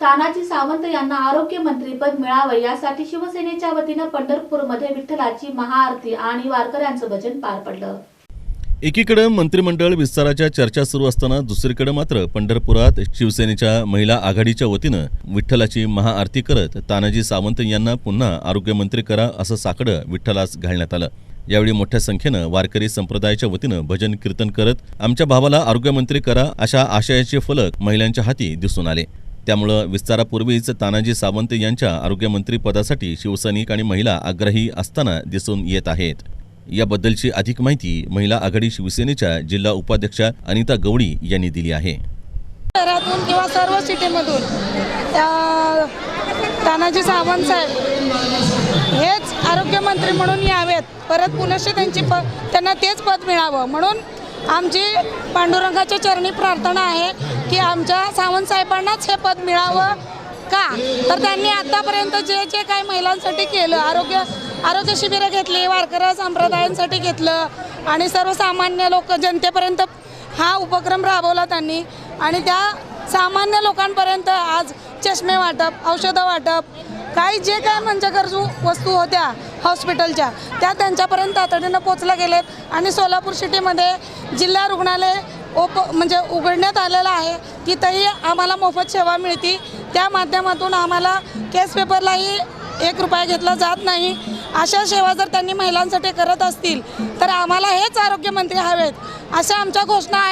तानाजी सावंत यांना आरोग्यमंत्रीपद मिळावं यासाठी शिवसेनेच्या वतीनं पंढरपूरमध्ये विठ्ठलाची महाआरती आणि वारकऱ्यांचं भजन पार पडलं. एकीकडे मंत्रिमंडळ विस्ताराच्या चर्चा सुरू असताना दुसरीकडे मात्र पंढरपुरात शिवसेनेच्या महिला आघाडीच्या वतीनं विठ्ठलाची महाआरती करत तानाजी सावंत यांना पुन्हा आरोग्यमंत्री करा असं साकडं विठ्ठलास घालण्यात आलं. यावेळी मोठ्या संख्येनं वारकरी संप्रदायाच्या वतीनं भजन कीर्तन करत आमच्या भावाला आरोग्यमंत्री करा अशा आशयाचे फलक महिलांच्या हाती दिसून आले. त्यामुळं विस्तारापूर्वीच तानाजी सावंत यांच्या आरोग्यमंत्रीपदासाठी शिवसैनिक आणि महिला आग्रही असताना दिसून येत आहेत. याबद्दलची अधिक माहिती महिला आघाडी शिवसेनेच्या जिल्हा उपाध्यक्षा अनिता गवळी यांनी दिली आहे. शहरातून किंवा सर्व सिटीमधून तानाजी सावंत साहेब हेच आरोग्यमंत्री म्हणून यावेत. परत पुनश्च त्यांची प त्यांना तेच पद मिळावं. म्हणून आमची पांडुरंगाच्या चरणी प्रार्थना आहे की आमच्या सावंत साहेबांनाच हे पद मिळावं का? तर त्यांनी आतापर्यंत जे जे काही महिलांसाठी केलं आरोग्य आरोग्य शिबिरं घेतली वारकर संप्रदायांसाठी घेतलं आणि सर्वसामान्य लोक जनतेपर्यंत हा उपक्रम राबवला त्यांनी. आणि त्या सामान्य लोकांपर्यंत आज चष्मे वाटप औषधं वाटप काही जे काय म्हणजे गरजू वस्तू होत्या हॉस्पिटलच्या त्या त्यांच्यापर्यंत तातडीनं पोचल्या गेलेत आणि सोलापूर सिटीमध्ये जिल्हा रुग्णालय ओप म्हणजे उघडण्यात आलेलं आहे. तिथंही आम्हाला मोफत सेवा मिळते. त्या माध्यमातून आम्हाला केस पेपरलाही एक रुपया घेतला जात नाही. अशा सेवा जर त्यांनी महिलांसाठी करत असतील तर आम्हाला हेच आरोग्यमंत्री हवेत. अशा आमच्या घोषणा आहेत.